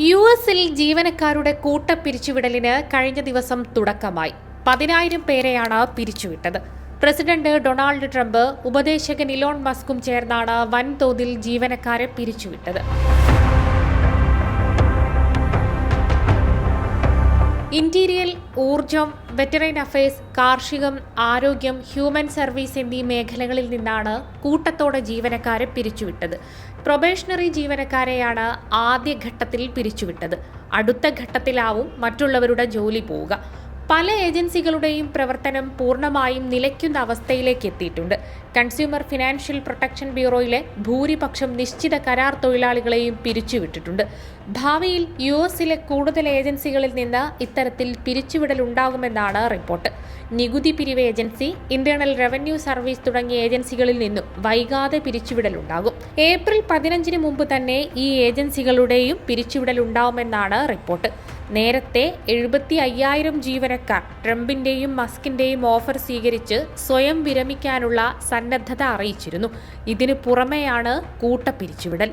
U എസിൽ ജീവനക്കാരുടെ കൂട്ടപ്പിരിച്ചുവിടലിന് കഴിഞ്ഞ ദിവസം തുടക്കമായി. പതിനായിരം പേരെയാണ് പിരിച്ചുവിട്ടത്. പ്രസിഡന്റ് ഡൊണാൾഡ് ട്രംപ് ഉപദേശകൻ ഇലോൺ മസ്കും ചേർന്നാണ് വൻതോതിൽ ജീവനക്കാരെ പിരിച്ചുവിട്ടത്. ഇന്റീരിയൽ ഊർജം വെറ്ററൈൻ അഫയേഴ്സ് കാർഷികം ആരോഗ്യം ഹ്യൂമൻ സർവീസ് എന്നീ മേഖലകളിൽ നിന്നാണ് കൂട്ടത്തോടെ ജീവനക്കാരെ പിരിച്ചുവിട്ടത്. പ്രൊബേഷണറി ജീവനക്കാരെയാണ് ആദ്യ ഘട്ടത്തിൽ പിരിച്ചുവിട്ടത്. അടുത്ത ഘട്ടത്തിലാവും മറ്റുള്ളവരുടെ ജോലി പോവുക. പല ഏജൻസികളുടെയും പ്രവർത്തനം പൂർണമായും നിലയ്ക്കുന്ന അവസ്ഥയിലേക്ക് എത്തിയിട്ടുണ്ട്. കൺസ്യൂമർ ഫിനാൻഷ്യൽ പ്രൊട്ടക്ഷൻ ബ്യൂറോയിലെ ഭൂരിപക്ഷം നിശ്ചിത കരാർ തൊഴിലാളികളെയും പിരിച്ചുവിട്ടിട്ടുണ്ട്. ഭാവിയിൽ യു എസിലെ കൂടുതൽ ഏജൻസികളിൽ നിന്ന് ഇത്തരത്തിൽ പിരിച്ചുവിടൽ ഉണ്ടാകുമെന്നാണ് റിപ്പോർട്ട്. നികുതി പിരിവ് ഏജൻസി ഇന്റേണൽ റവന്യൂ സർവീസ് തുടങ്ങിയ ഏജൻസികളിൽ നിന്നും വൈകാതെ പിരിച്ചുവിടലുണ്ടാകും. ഏപ്രിൽ പതിനഞ്ചിന് മുമ്പ് തന്നെ ഈ ഏജൻസികളുടെയും പിരിച്ചുവിടലുണ്ടാവുമെന്നാണ് റിപ്പോർട്ട്. നേരത്തെ എഴുപത്തി അയ്യായിരം ജീവനക്കാർ ട്രംപിന്റെയും മസ്കിന്റെയും ഓഫർ സ്വീകരിച്ച് സ്വയം വിരമിക്കാനുള്ള സന്നദ്ധത അറിയിച്ചിരുന്നു. ഇതിനു പുറമെയാണ് കൂട്ടപ്പിരിച്ചുവിടൽ.